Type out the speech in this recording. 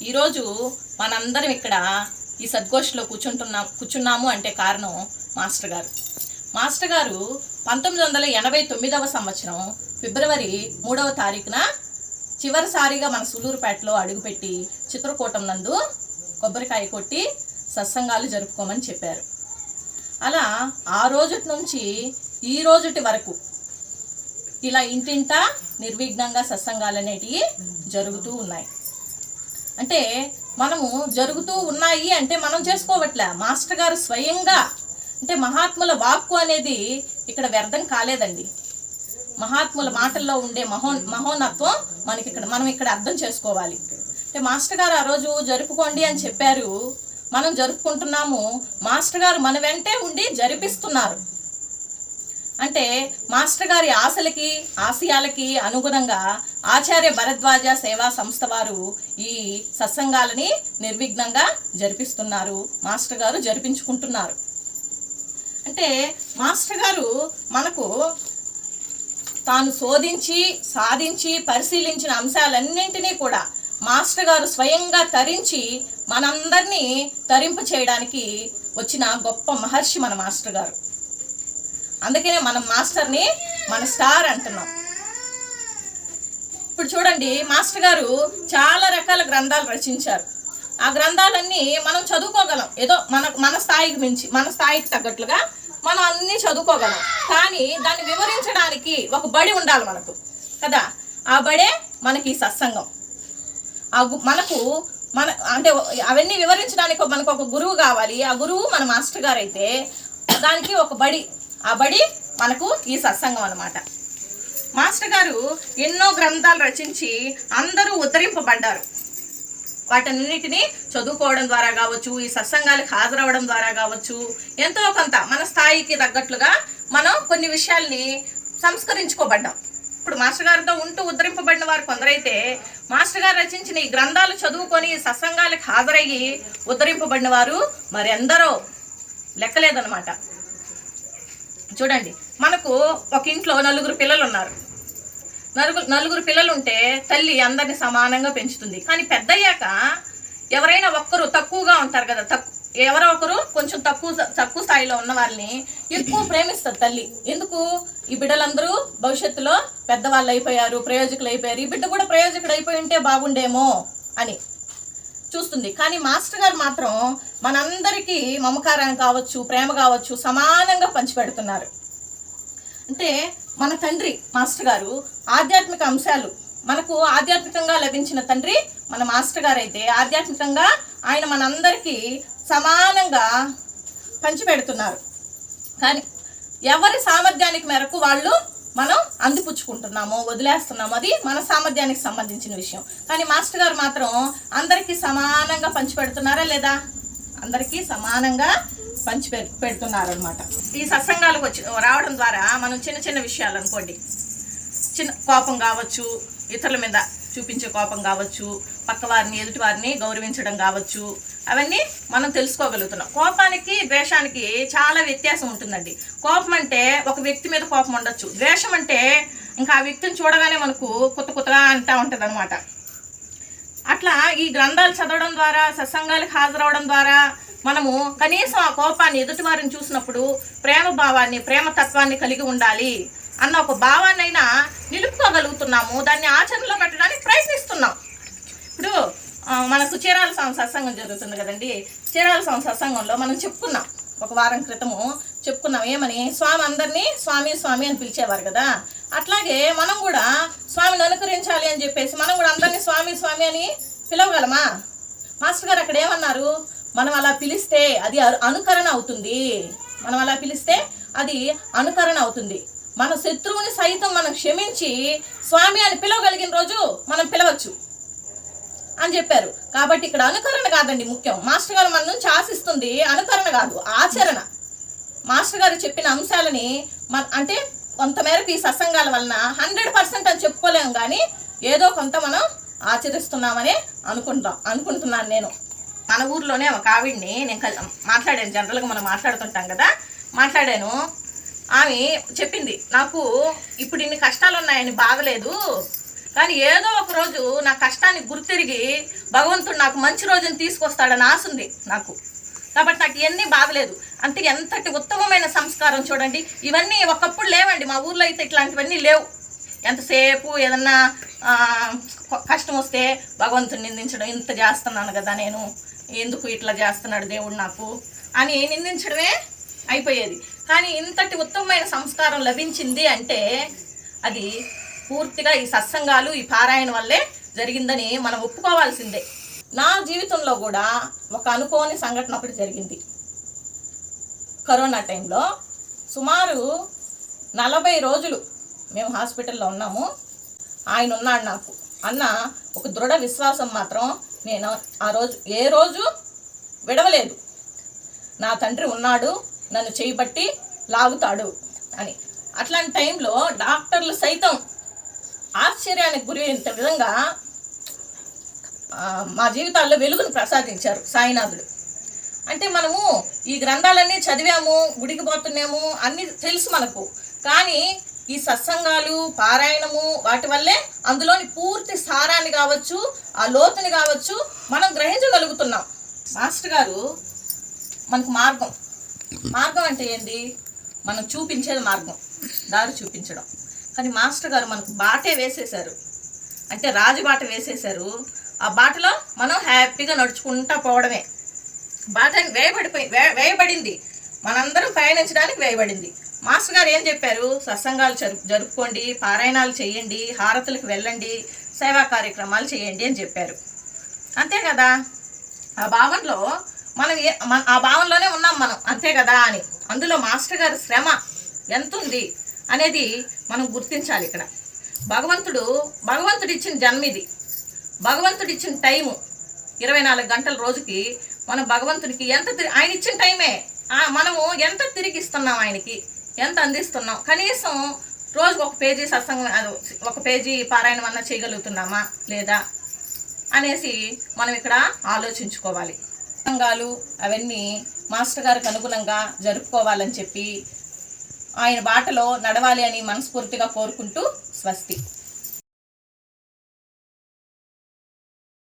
ఈరోజు మనందరం ఇక్కడ ఈ సద్గోష్ఠిలో కూర్చుంటున్నాం కూర్చున్నాము అంటే కారణం మాస్టర్ గారు. మాస్టర్ గారు పంతొమ్మిది వందల ఎనభై తొమ్మిదవ సంవత్సరం ఫిబ్రవరి మూడవ తారీఖున చివరిసారిగా మన సులూరుపేటలో అడుగుపెట్టి చిత్రకూటం నందు కొబ్బరికాయ కొట్టి సత్సంగాలు జరుపుకోమని చెప్పారు. అలా ఆ రోజుటి నుంచి ఈ రోజుటి వరకు ఇలా ఇంటింటా నిర్విఘ్నంగా సత్సంగాలు అనేటివి జరుగుతూ ఉన్నాయి. అంటే మనము జరుగుతూ ఉన్నాయి అంటే మనం చేసుకోవట్లే. మాస్టర్ గారు స్వయంగా అంటే మహాత్ముల వాక్కు అనేది ఇక్కడ వ్యర్థం కాలేదండి. మహాత్ముల మాటల్లో ఉండే మహో మహోన్నత్వం మనకి ఇక్కడ మనం ఇక్కడ అర్థం చేసుకోవాలి. అంటే మాస్టర్ గారు ఆ రోజు జరుపుకోండి అని చెప్పారు. మనం జరుపుకుంటున్నాము. మాస్టర్ గారు మన వెంటే ఉండి జరిపిస్తున్నారు. అంటే మాస్టర్ గారి ఆశలకి ఆశయాలకి అనుగుణంగా ఆచార్య భరద్వాజ సేవా సంస్థ వారు ఈ సత్సంగాలని నిర్విఘ్నంగా జరిపిస్తున్నారు. మాస్టర్ గారు జరిపించుకుంటున్నారు. అంటే మాస్టర్ గారు మనకు తాను శోధించి సాధించి పరిశీలించిన అంశాలన్నింటినీ కూడా మాస్టర్ గారు స్వయంగా తరించి మనందరినీ తరింపు చేయడానికి వచ్చిన గొప్ప మహర్షి మన మాస్టర్ గారు. అందుకనే మనం మాస్టర్ని మన స్టార్ అంటున్నాం. ఇప్పుడు చూడండి మాస్టర్ గారు చాలా రకాల గ్రంథాలు రచించారు. ఆ గ్రంథాలన్నీ మనం చదువుకోగలం. ఏదో మన మన స్థాయికి మించి మన స్థాయికి తగ్గట్లుగా మనం అన్నీ చదువుకోగలం. కానీ దాన్ని వివరించడానికి ఒక బడి ఉండాలి మనకు కదా? ఆ బడే మనకి ఈ సత్సంగం. ఆ గు- మనకు మన అంటే అవన్నీ వివరించడానికి మనకు ఒక గురువు కావాలి. ఆ గురువు మన మాస్టర్ గారు అయితే దానికి ఒక బడి ఆ బడి మనకు ఈ సత్సంగం అనమాట మాస్టర్ గారు ఎన్నో గ్రంథాలు రచించి అందరూ ఉద్ధరింపబడ్డారు. వాటన్నిటిని చదువుకోవడం ద్వారా కావచ్చు ఈ సత్సంగాలకు హాజరవడం ద్వారా కావచ్చు ఎంతో కొంత మన స్థాయికి తగ్గట్లుగా మనం కొన్ని విషయాల్ని సంస్కరించుకోబడ్డాం. ఇప్పుడు మాస్టర్ గారితో ఉంటూ ఉద్ధరింపబడిన వారు కొందరైతే మాస్టర్ గారు రచించిన ఈ గ్రంథాలు చదువుకొని సత్సంగాలకు హాజరయ్యి ఉద్ధరింపబడిన వారు మరెందరో లెక్కలేదనమాట చూడండి మనకు ఒక ఇంట్లో నలుగురు పిల్లలు ఉన్నారు నలుగురు నలుగురు పిల్లలు ఉంటే తల్లి అందరిని సమానంగా పెంచుతుంది. కానీ పెద్దయ్యాక ఎవరైనా ఒక్కరు తక్కువగా ఉంటారు కదా తక్కువ ఎవరో ఒకరు కొంచెం తక్కువ తక్కువ స్థాయిలో ఉన్న వాళ్ళని ఎక్కువ ప్రేమిస్తారు తల్లి. ఎందుకు? ఈ బిడ్డలందరూ భవిష్యత్తులో పెద్దవాళ్ళు అయిపోయారు ప్రయోజకులు అయిపోయారు. ఈ బిడ్డ కూడా ప్రయోజకుడు అయిపోయి ఉంటే బాగుండేమో అని. చూస్తుంది. కానీ మాస్టర్ గారు మాత్రం మనందరికీ మమకారాన్ని కావచ్చు ప్రేమ కావచ్చు సమానంగా పంచిపెడుతున్నారు. అంటే మన తండ్రి మాస్టర్ గారు ఆధ్యాత్మిక అంశాలు మనకు ఆధ్యాత్మికంగా లభించిన తండ్రి మన మాస్టర్ గారు అయితే ఆధ్యాత్మికంగా ఆయన మనందరికీ సమానంగా పంచిపెడుతున్నారు. కానీ ఎవరి సామర్థ్యానికి మేరకు వాళ్ళు మనం అందిపుచ్చుకుంటున్నాము వదిలేస్తున్నాము. అది మన సామర్థ్యానికి సంబంధించిన విషయం. కానీ మాస్టర్ గారు మాత్రం అందరికీ సమానంగా పంచిపెడుతున్నారా లేదా? అందరికీ సమానంగా పంచి పెడుతున్నారనమాట ఈ సత్సంగాలకు వచ్చి రావడం ద్వారా మనం చిన్న చిన్న విషయాలు అనుకోండి. చిన్న కోపం కావచ్చు ఇతరుల మీద చూపించే కోపం కావచ్చు పక్క వారిని గౌరవించడం కావచ్చు అవన్నీ మనం తెలుసుకోగలుగుతున్నాం. కోపానికి ద్వేషానికి చాలా వ్యత్యాసం ఉంటుందండి. కోపం అంటే ఒక వ్యక్తి మీద కోపం ఉండొచ్చు. ద్వేషం అంటే ఇంకా ఆ వ్యక్తిని చూడగానే మనకు కొత్త కొత్తగా అంటా ఉంటుంది అట్లా ఈ గ్రంథాలు చదవడం ద్వారా సత్సంగాలకు హాజరవడం ద్వారా మనము కనీసం ఆ కోపాన్ని ఎదుటివారిని చూసినప్పుడు ప్రేమ భావాన్ని ప్రేమ తత్వాన్ని కలిగి ఉండాలి అన్న ఒక భావాన్నైనా నిలుపుకోగలుగుతున్నాము. దాన్ని ఆచరణలో పెట్టడానికి మనకు చీరాల స్వామి సత్సంగం జరుగుతుంది కదండి. చీరాల స్వామి సత్సంగంలో మనం చెప్పుకున్నాం. ఒక వారం క్రితము చెప్పుకున్నాం. ఏమని? స్వామి అందరినీ స్వామి స్వామి అని పిలిచేవారు కదా. అట్లాగే మనం కూడా స్వామిని అనుకరించాలి అని చెప్పేసి మనం కూడా అందరినీ స్వామి స్వామి అని పిలవగలమా? మాస్టర్ గారు అక్కడ ఏమన్నారు? మనం అలా పిలిస్తే అది అనుకరణ అవుతుంది. మనం అలా పిలిస్తే అది అనుకరణ అవుతుంది. మన శత్రువుని సైతం మనం క్షమించి స్వామి అని పిలవగలిగిన రోజు మనం పిలవచ్చు. అని చెప్పారు. కాబట్టి ఇక్కడ అనుకరణ కాదండి ముఖ్యం. మాస్టర్ గారు మన నుంచి ఆశిస్తుంది అనుకరణ కాదు ఆచరణ. మాస్టర్ గారు చెప్పిన అంశాలని మన అంటే కొంతమేరకు ఈ సత్సంగాల వలన హండ్రెడ్ పర్సెంట్ అని చెప్పుకోలేము కానీ ఏదో కొంత మనం ఆచరిస్తున్నామని అనుకుంటాం అనుకుంటున్నాను నేను. మన ఊర్లోనే ఒక ఆవిడ్ని నేను మాట్లాడాను జనరల్గా మనం మాట్లాడుతుంటాం కదా మాట్లాడాను. ఆమె చెప్పింది నాకు ఇప్పుడు ఇన్ని కష్టాలు ఉన్నాయని బాగలేదు కానీ ఏదో ఒక రోజు నా కష్టానికి గుర్తిరిగి భగవంతుడు నాకు మంచి రోజుని తీసుకొస్తాడని ఆశ ఉంది నాకు. కాబట్టి నాకు ఇవన్నీ బాగలేదు. అంటే ఎంతటి ఉత్తమమైన సంస్కారం చూడండి. ఇవన్నీ ఒకప్పుడు లేవండి. మా ఊర్లో అయితే ఇట్లాంటివన్నీ లేవు. ఎంతసేపు ఏదన్నా కష్టం వస్తే భగవంతుని నిందించడం ఇంత చేస్తున్నాను కదా నేను ఎందుకు ఇట్లా చేస్తున్నాడు దేవుడు నాకు అని నిందించడమే అయిపోయేది. కానీ ఇంతటి ఉత్తమమైన సంస్కారం లభించింది అంటే అది పూర్తిగా ఈ సత్సంగాలు ఈ పారాయణ వల్లే జరిగిందని మనం ఒప్పుకోవాల్సిందే. నా జీవితంలో కూడా ఒక అనుకోని సంఘటన ఒకటి జరిగింది. కరోనా టైంలో సుమారు నలభై రోజులు మేము హాస్పిటల్లో ఉన్నాము. ఆయన ఉన్నాడు నాకు. అన్న ఒక దృఢ విశ్వాసం మాత్రం నేను ఆ రోజు ఏ రోజు విడవలేదు. నా తండ్రి ఉన్నాడు నన్ను చేయబట్టి లాగుతాడు అని. అట్లాంటి టైంలో డాక్టర్లు సైతం ఆశ్చర్యానికి గురైనంత విధంగా మా జీవితాల్లో వెలుగును ప్రసాదించారు సాయినాథుడు. అంటే మనము ఈ గ్రంథాలన్నీ చదివాము గుడికి పోతున్నాము అన్నీ తెలుసు మనకు. కానీ ఈ సత్సంగాలు పారాయణము వాటి వల్లే అందులోని పూర్తి సారాన్ని కావచ్చు ఆ లోతుని కావచ్చు మనం గ్రహించగలుగుతున్నాం. మాస్టర్ గారు మనకు మార్గం. మార్గం అంటే ఏంటి మనం చూపించేది మార్గం. దారి చూపించడం. కానీ మాస్టర్ గారు మనకు బాటే వేసేశారు. అంటే రాజబాట వేసేశారు. ఆ బాటలో మనం హ్యాపీగా నడుచుకుంటా పోవడమే. బాట వేయబడిపోయి వేయబడింది. మనందరం పయనించడానికి వేయబడింది. మాస్టర్ గారు ఏం చెప్పారు? సత్సంగాలు జరుపుకోండి పారాయణాలు చేయండి హారతులకు వెళ్ళండి సేవా కార్యక్రమాలు చేయండి అని చెప్పారు. అంతే కదా? ఆ భావనలో మనం ఏ ఆ భావనలోనే ఉన్నాం మనం. అంతే కదా అని. అందులో మాస్టర్ గారి శ్రమ ఎంత ఉంది అనేది మనం గుర్తించాలి ఇక్కడ. భగవంతుడు భగవంతుడు ఇచ్చిన జన్మ ఇది భగవంతుడు ఇచ్చిన టైము ఇరవై నాలుగు గంటల రోజుకి మనం భగవంతుడికి ఎంత తిరి- ఆయన ఇచ్చిన టైమే. మనము ఎంత తిరిగి ఇస్తున్నాం ఆయనకి ఎంత అందిస్తున్నాం. కనీసం రోజుకు ఒక పేజీ సత్సంగం ఒక పేజీ పారాయణం అన్నా చేయగలుగుతున్నామా లేదా అనేసి మనం ఇక్కడ ఆలోచించుకోవాలి. సంఘాలు అవన్నీ మాస్టర్ గారికి అనుగుణంగా జరుపుకోవాలని చెప్పి ఆయన బాటలో నడవాలి అని మనస్ఫూర్తిగా కోరుకుంటూ స్వస్తి.